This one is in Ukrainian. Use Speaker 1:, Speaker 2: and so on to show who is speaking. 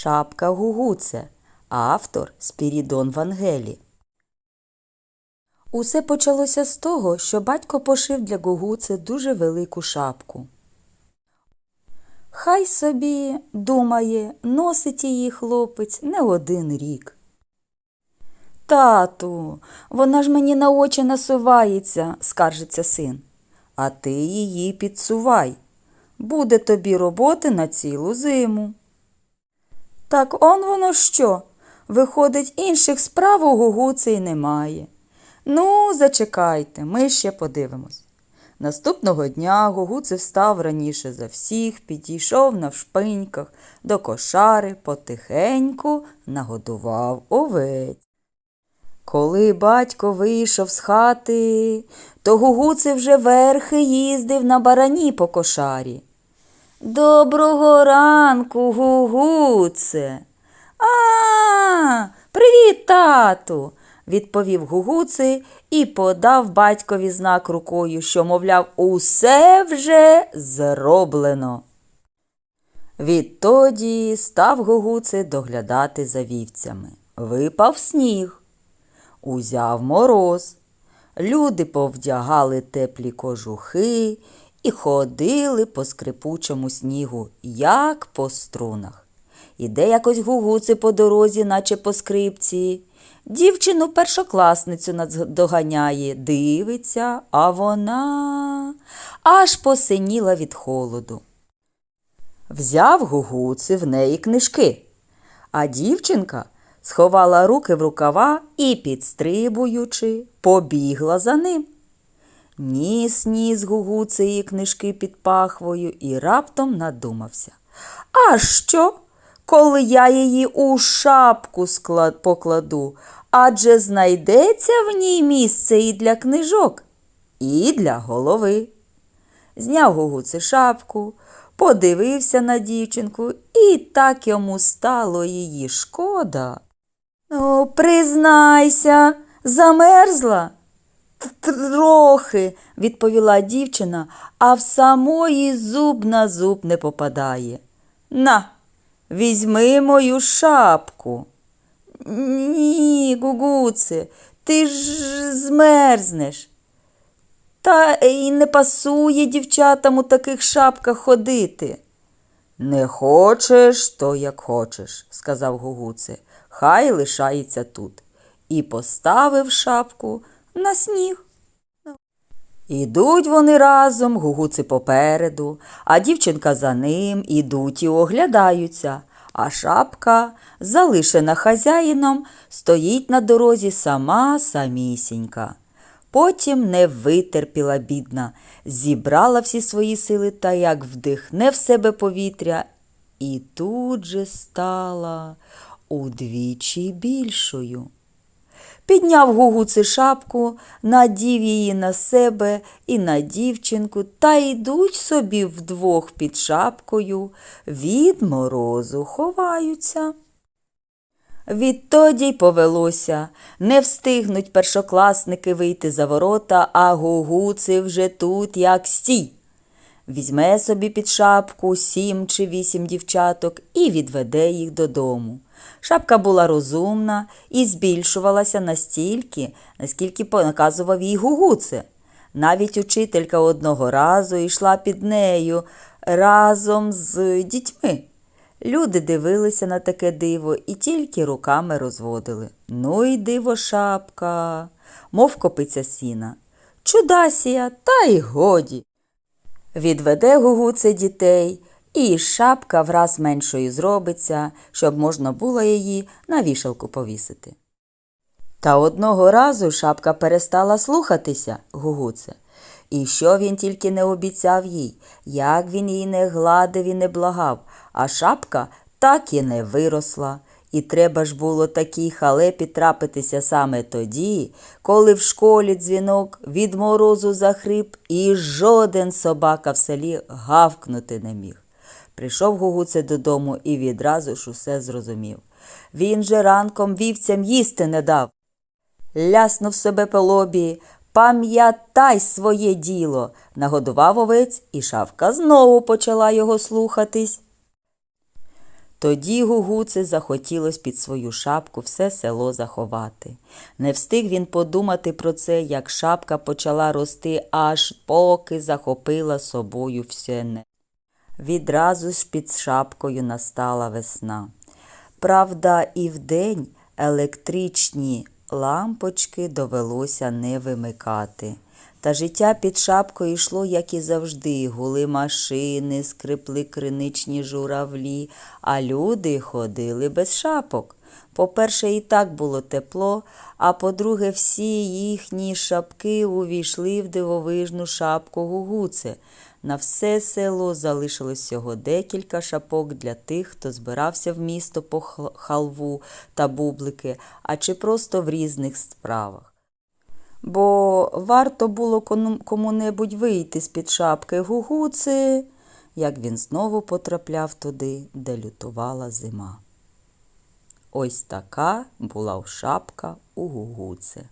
Speaker 1: Шапка Гугуце. Автор Спірідон Вангелі. Усе почалося з того, що батько пошив для Гугуце дуже велику шапку. Хай собі, думає, носить її хлопець не один рік. Тату, вона ж мені на очі насувається, скаржиться син. А ти її підсувай. Буде тобі роботи на цілу зиму. Так он воно що? Виходить, інших справ у Гугуці й немає. Ну, зачекайте, ми ще подивимось. Наступного дня Гугуци встав раніше за всіх, підійшов навшпиньках до кошари, потихеньку нагодував овець. Коли батько вийшов з хати, то Гугуци вже верхи їздив на барані по кошарі. Доброго ранку, Гугуце. А, привіт, тату, відповів Гугуци і подав батькові знак рукою, що, мовляв, усе вже зроблено. Відтоді став Гугуци доглядати за вівцями. Випав сніг, узяв мороз. Люди повдягали теплі кожухи і ходили по скрипучому снігу, як по струнах. Іде якось гугуци по дорозі, наче по скрипці. Дівчину першокласницю наздоганяє, дивиться, а вона аж посиніла від холоду. Взяв гугуци в неї книжки, а дівчинка сховала руки в рукава і, підстрибуючи, побігла за ним. Ніс ніс гугуци її книжки під пахвою і раптом надумався. А що, коли я її у шапку склад- покладу, адже знайдеться в ній місце і для книжок, і для голови. Зняв гугуци шапку, подивився на дівчинку, і так йому стало її шкода. О, признайся, замерзла? Трохи, відповіла дівчина, а в самої зуб на зуб не попадає. На, візьми мою шапку. Ні, гугуце, ти ж змерзнеш. Та й не пасує дівчатам у таких шапках ходити. Не хочеш, то як хочеш, сказав Гугуце. Хай лишається тут. І поставив шапку на сніг. Ідуть вони разом, гугуци попереду, а дівчинка за ним, ідуть і оглядаються, а шапка, залишена хазяїном, стоїть на дорозі сама самісінька. Потім не витерпіла бідна, зібрала всі свої сили та як вдихне в себе повітря, і тут же стала удвічі більшою. Підняв гугуци шапку, надів її на себе і на дівчинку, та йдуть собі вдвох під шапкою, від морозу ховаються. Відтоді й повелося. Не встигнуть першокласники вийти за ворота, а гугуци вже тут, як стій. Візьме собі під шапку сім чи вісім дівчаток і відведе їх додому. Шапка була розумна і збільшувалася настільки, наскільки наказував їй гугуце. Навіть учителька одного разу йшла під нею разом з дітьми. Люди дивилися на таке диво і тільки руками розводили. Ну й диво шапка, мов копиця сіна. Чудасія, та й годі. Відведе гугуце дітей, і шапка враз меншою зробиться, щоб можна було її на вішалку повісити. Та одного разу шапка перестала слухатися гугуце. І що він тільки не обіцяв їй, як він її не гладив і не благав, а шапка так і не виросла. І треба ж було такій халепі трапитися саме тоді, коли в школі дзвінок від морозу захрип, і жоден собака в селі гавкнути не міг. Прийшов Гугуце додому і відразу ж усе зрозумів. Він же ранком вівцям їсти не дав. Ляснув себе по лобі, пам'ятай своє діло, нагодував овець, і шавка знову почала його слухатись. Тоді Гугуце захотілось під свою шапку все село заховати. Не встиг він подумати про це, як шапка почала рости, аж поки захопила собою все не. Відразу ж під шапкою настала весна. Правда, і вдень електричні лампочки довелося не вимикати. Та життя під шапкою йшло, як і завжди. Гули машини, скрипли криничні журавлі, а люди ходили без шапок. По-перше, і так було тепло, а по-друге, всі їхні шапки увійшли в дивовижну шапку гугуце. На все село залишилось всього декілька шапок для тих, хто збирався в місто по халву та бублики, а чи просто в різних справах. Бо варто було кому-небудь вийти з-під шапки гугуци, як він знову потрапляв туди, де лютувала зима. Ось така була шапка у гугуце.